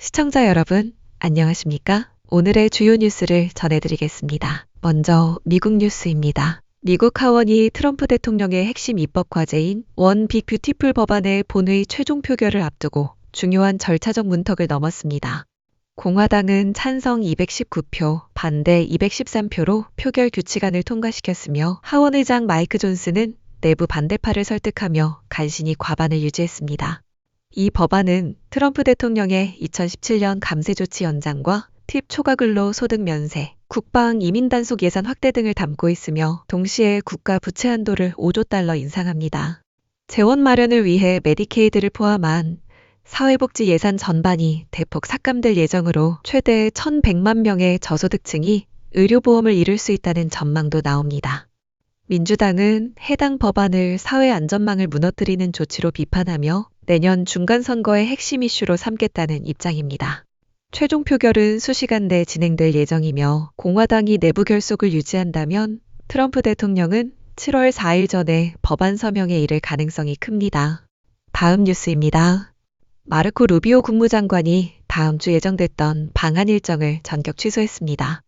시청자 여러분, 안녕하십니까? 오늘의 주요 뉴스를 전해드리겠습니다. 먼저 미국 뉴스입니다. 미국 하원이 트럼프 대통령의 핵심 입법 과제인 원 빅 뷰티풀 법안의 본회의 최종 표결을 앞두고 중요한 절차적 문턱을 넘었습니다. 공화당은 찬성 219표, 반대 213표로 표결 규칙안을 통과시켰으며 하원 의장 마이크 존스는 내부 반대파를 설득하며 간신히 과반을 유지했습니다. 이 법안은 트럼프 대통령의 2017년 감세 조치 연장과 팁 초과 근로 소득 면세, 국방 이민 단속 예산 확대 등을 담고 있으며 동시에 국가 부채 한도를 5조 달러 인상합니다. 재원 마련을 위해 메디케이드를 포함한 사회복지 예산 전반이 대폭 삭감될 예정으로 최대 1,100만 명의 저소득층이 의료보험을 잃을 수 있다는 전망도 나옵니다. 민주당은 해당 법안을 사회 안전망을 무너뜨리는 조치로 비판하며 내년 중간 선거의 핵심 이슈로 삼겠다는 입장입니다. 최종 표결은 수시간 내 진행될 예정이며 공화당이 내부 결속을 유지한다면 트럼프 대통령은 7월 4일 전에 법안 서명에 이를 가능성이 큽니다. 다음 뉴스입니다. 마르코 루비오 국무장관이 다음 주 예정됐던 방한 일정을 전격 취소했습니다.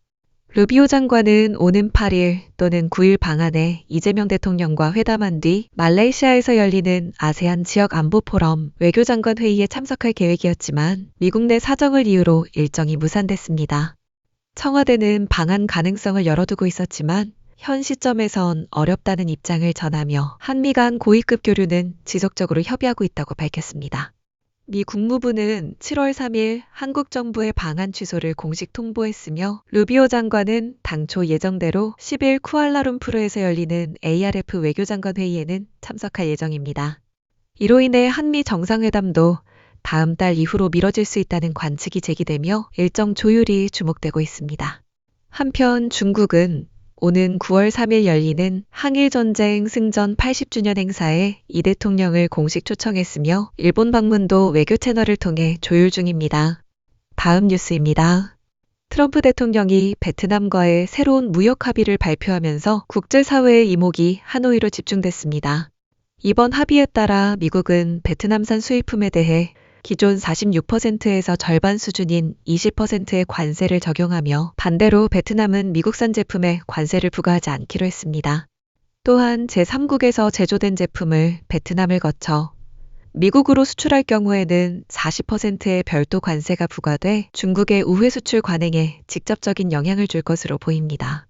루비오 장관은 오는 8일 또는 9일 방한에 이재명 대통령과 회담한 뒤 말레이시아에서 열리는 아세안 지역 안보 포럼 외교장관 회의에 참석할 계획이었지만 미국 내 사정을 이유로 일정이 무산됐습니다. 청와대는 방한 가능성을 열어두고 있었지만 현 시점에선 어렵다는 입장을 전하며 한미 간 고위급 교류는 지속적으로 협의하고 있다고 밝혔습니다. 미 국무부는 7월 3일 한국 정부의 방한 취소를 공식 통보했으며 루비오 장관은 당초 예정대로 10일 쿠알라룸푸르에서 열리는 ARF 외교장관 회의에는 참석할 예정입니다. 이로 인해 한미 정상회담도 다음 달 이후로 미뤄질 수 있다는 관측이 제기되며 일정 조율이 주목되고 있습니다. 한편 중국은 오는 9월 3일 열리는 항일전쟁 승전 80주년 행사에 이 대통령을 공식 초청했으며 일본 방문도 외교 채널을 통해 조율 중입니다. 다음 뉴스입니다. 트럼프 대통령이 베트남과의 새로운 무역 합의를 발표하면서 국제사회의 이목이 하노이로 집중됐습니다. 이번 합의에 따라 미국은 베트남산 수입품에 대해 기존 46%에서 절반 수준인 20%의 관세를 적용하며 반대로 베트남은 미국산 제품에 관세를 부과하지 않기로 했습니다. 또한 제3국에서 제조된 제품을 베트남을 거쳐 미국으로 수출할 경우에는 40%의 별도 관세가 부과돼 중국의 우회 수출 관행에 직접적인 영향을 줄 것으로 보입니다.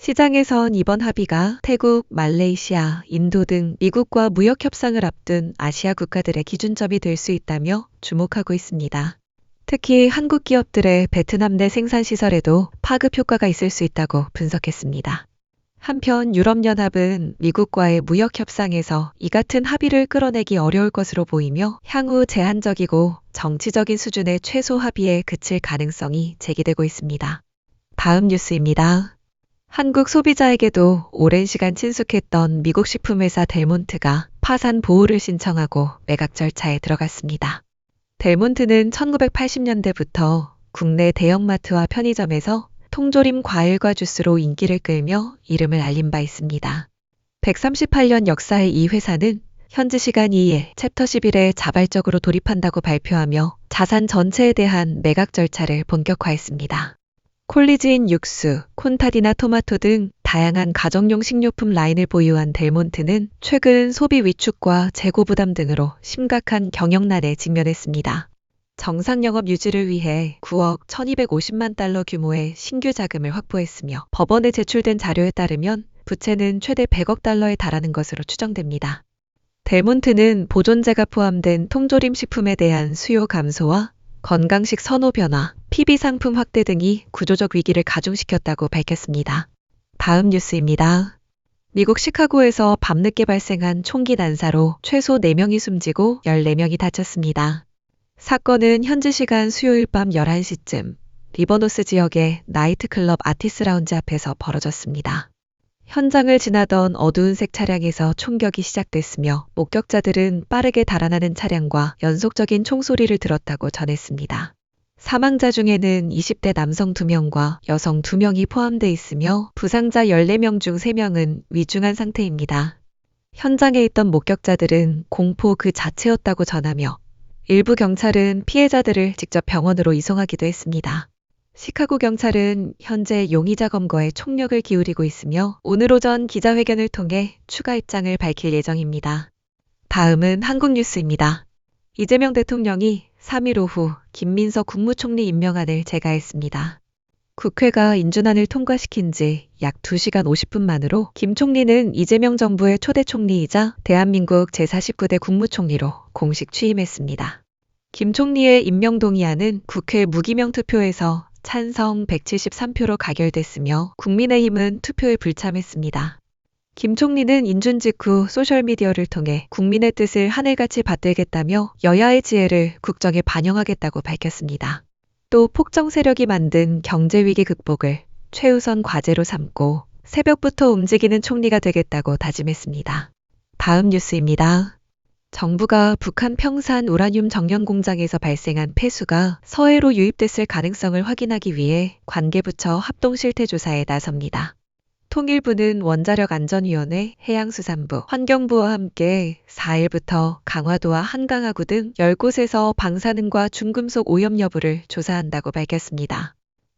시장에선 이번 합의가 태국, 말레이시아, 인도 등 미국과 무역 협상을 앞둔 아시아 국가들의 기준점이 될 수 있다며 주목하고 있습니다. 특히 한국 기업들의 베트남 내 생산 시설에도 파급 효과가 있을 수 있다고 분석했습니다. 한편 유럽연합은 미국과의 무역 협상에서 이 같은 합의를 끌어내기 어려울 것으로 보이며 향후 제한적이고 정치적인 수준의 최소 합의에 그칠 가능성이 제기되고 있습니다. 다음 뉴스입니다. 한국 소비자에게도 오랜 시간 친숙했던 미국 식품회사 델몬트가 파산 보호를 신청하고 매각 절차에 들어갔습니다. 델몬트는 1980년대부터 국내 대형마트와 편의점에서 통조림 과일과 주스로 인기를 끌며 이름을 알린 바 있습니다. 138년 역사의 이 회사는 현지 시간 2일 챕터 11에 자발적으로 돌입한다고 발표하며 자산 전체에 대한 매각 절차를 본격화했습니다. 콜리지인 육수, 콘타디나 토마토 등 다양한 가정용 식료품 라인을 보유한 델몬트는 최근 소비 위축과 재고 부담 등으로 심각한 경영난에 직면했습니다. 정상 영업 유지를 위해 9억 1250만 달러 규모의 신규 자금을 확보했으며 법원에 제출된 자료에 따르면 부채는 최대 100억 달러에 달하는 것으로 추정됩니다. 델몬트는 보존제가 포함된 통조림 식품에 대한 수요 감소와 건강식 선호 변화, PB 상품 확대 등이 구조적 위기를 가중시켰다고 밝혔습니다. 다음 뉴스입니다. 미국 시카고에서 밤늦게 발생한 총기 난사로 최소 4명이 숨지고 14명이 다쳤습니다. 사건은 현지 시간 수요일 밤 11시쯤 리버노스 지역의 나이트클럽 아티스 라운지 앞에서 벌어졌습니다. 현장을 지나던 어두운 색 차량에서 총격이 시작됐으며 목격자들은 빠르게 달아나는 차량과 연속적인 총소리를 들었다고 전했습니다. 사망자 중에는 20대 남성 2명과 여성 2명이 포함돼 있으며 부상자 14명 중 3명은 위중한 상태입니다. 현장에 있던 목격자들은 공포 그 자체였다고 전하며 일부 경찰은 피해자들을 직접 병원으로 이송하기도 했습니다. 시카고 경찰은 현재 용의자 검거에 총력을 기울이고 있으며 오늘 오전 기자회견을 통해 추가 입장을 밝힐 예정입니다. 다음은 한국 뉴스입니다. 이재명 대통령이 3일 오후 김민석 국무총리 임명안을 제가했습니다. 국회가 인준안을 통과시킨 지 약 2시간 50분 만으로 김 총리는 이재명 정부의 초대 총리이자 대한민국 제49대 국무총리로 공식 취임했습니다. 김 총리의 임명 동의안은 국회 무기명 투표에서 찬성 173표로 가결됐으며 국민의힘은 투표에 불참했습니다. 김 총리는 인준 직후 소셜미디어를 통해 국민의 뜻을 하늘같이 받들겠다며 여야의 지혜를 국정에 반영하겠다고 밝혔습니다. 또 폭정 세력이 만든 경제위기 극복을 최우선 과제로 삼고 새벽부터 움직이는 총리가 되겠다고 다짐했습니다. 다음 뉴스입니다. 정부가 북한 평산 우라늄 정연 공장에서 발생한 폐수가 서해로 유입됐을 가능성을 확인하기 위해 관계부처 합동 실태 조사에 나섭니다. 통일부는 원자력안전위원회, 해양수산부, 환경부와 함께 4일부터 강화도와 한강하구 등 10곳에서 방사능과 중금속 오염 여부를 조사한다고 밝혔습니다.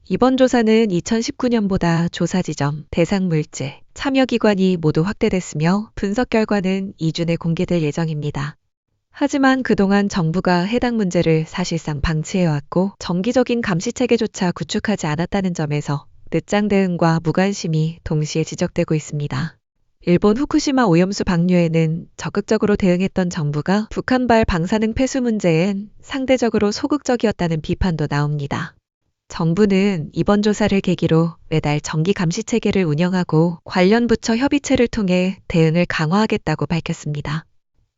이번 조사는 2019년보다 조사 지점, 대상 물질, 참여 기관이 모두 확대됐으며 분석 결과는 2주 내 공개될 예정입니다. 하지만 그동안 정부가 해당 문제를 사실상 방치해왔고 정기적인 감시 체계조차 구축하지 않았다는 점에서 늦장 대응과 무관심이 동시에 지적되고 있습니다. 일본 후쿠시마 오염수 방류에는 적극적으로 대응했던 정부가 북한발 방사능 폐수 문제엔 상대적으로 소극적이었다는 비판도 나옵니다. 정부는 이번 조사를 계기로 매달 정기 감시 체계를 운영하고 관련 부처 협의체를 통해 대응을 강화하겠다고 밝혔습니다.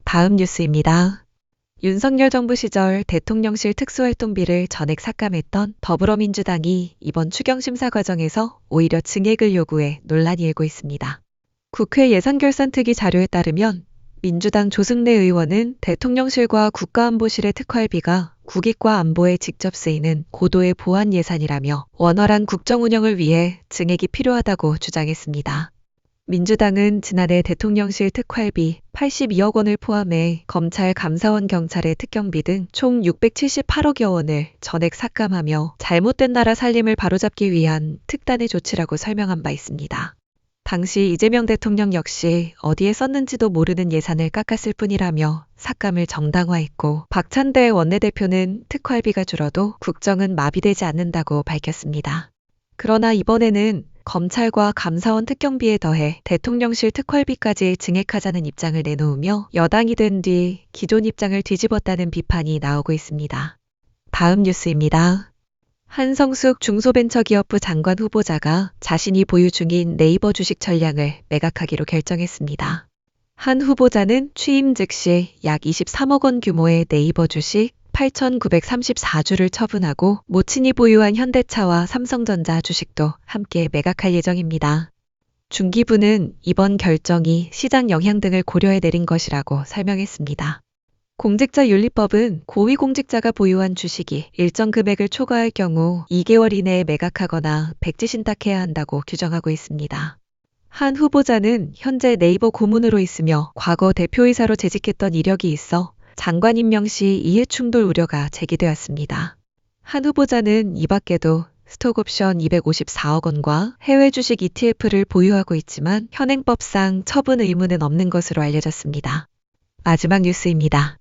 다음 뉴스입니다. 윤석열 정부 시절 대통령실 특수활동비를 전액 삭감했던 더불어민주당이 이번 추경심사 과정에서 오히려 증액을 요구해 논란이 일고 있습니다. 국회 예산결산특위 자료에 따르면 민주당 조승래 의원은 대통령실과 국가안보실의 특활비가 국익과 안보에 직접 쓰이는 고도의 보안 예산이라며 원활한 국정 운영을 위해 증액이 필요하다고 주장했습니다. 민주당은 지난해 대통령실 특활비 82억 원을 포함해 검찰 감사원 경찰의 특경비 등 총 678억여 원을 전액 삭감하며 잘못된 나라 살림을 바로잡기 위한 특단의 조치라고 설명한 바 있습니다. 당시 이재명 대통령 역시 어디에 썼는지도 모르는 예산을 깎았을 뿐이라며 삭감을 정당화했고 박찬대 원내대표는 특활비가 줄어도 국정은 마비되지 않는다고 밝혔습니다. 그러나 이번에는 검찰과 감사원 특경비에 더해 대통령실 특활비까지 증액하자는 입장을 내놓으며 여당이 된 뒤 기존 입장을 뒤집었다는 비판이 나오고 있습니다. 다음 뉴스입니다. 한성숙 중소벤처기업부 장관 후보자가 자신이 보유 중인 네이버 주식 전량을 매각하기로 결정했습니다. 한 후보자는 취임 즉시 약 23억 원 규모의 네이버 주식 8,934주를 처분하고 모친이 보유한 현대차와 삼성전자 주식도 함께 매각할 예정입니다. 중기부는 이번 결정이 시장 영향 등을 고려해 내린 것이라고 설명했습니다. 공직자윤리법은 고위공직자가 보유한 주식이 일정 금액을 초과할 경우 2개월 이내에 매각하거나 백지신탁해야 한다고 규정하고 있습니다. 한 후보자는 현재 네이버 고문으로 있으며 과거 대표이사로 재직했던 이력이 있어 장관 임명 시 이해충돌 우려가 제기되었습니다. 한 후보자는 이 밖에도 스톡옵션 254억 원과 해외 주식 ETF를 보유하고 있지만 현행법상 처분 의무는 없는 것으로 알려졌습니다. 마지막 뉴스입니다.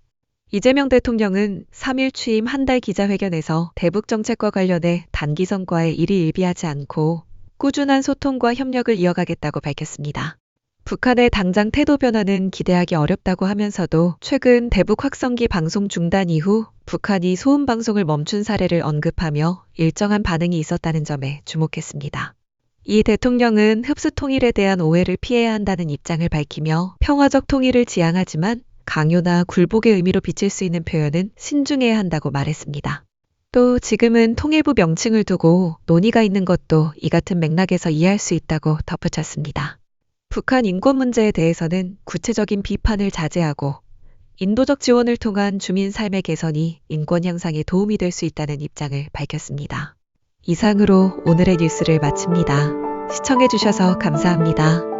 이재명 대통령은 3일 취임 한 달 기자회견에서 대북 정책과 관련해 단기 성과에 일희일비하지 않고 꾸준한 소통과 협력을 이어가겠다고 밝혔습니다. 북한의 당장 태도 변화는 기대하기 어렵다고 하면서도 최근 대북 확성기 방송 중단 이후 북한이 소음 방송을 멈춘 사례를 언급하며 일정한 반응이 있었다는 점에 주목했습니다. 이 대통령은 흡수 통일에 대한 오해를 피해야 한다는 입장을 밝히며 평화적 통일을 지향하지만 강요나 굴복의 의미로 비칠 수 있는 표현은 신중해야 한다고 말했습니다. 또 지금은 통일부 명칭을 두고 논의가 있는 것도 이 같은 맥락에서 이해할 수 있다고 덧붙였습니다. 북한 인권 문제에 대해서는 구체적인 비판을 자제하고 인도적 지원을 통한 주민 삶의 개선이 인권 향상에 도움이 될 수 있다는 입장을 밝혔습니다. 이상으로 오늘의 뉴스를 마칩니다. 시청해주셔서 감사합니다.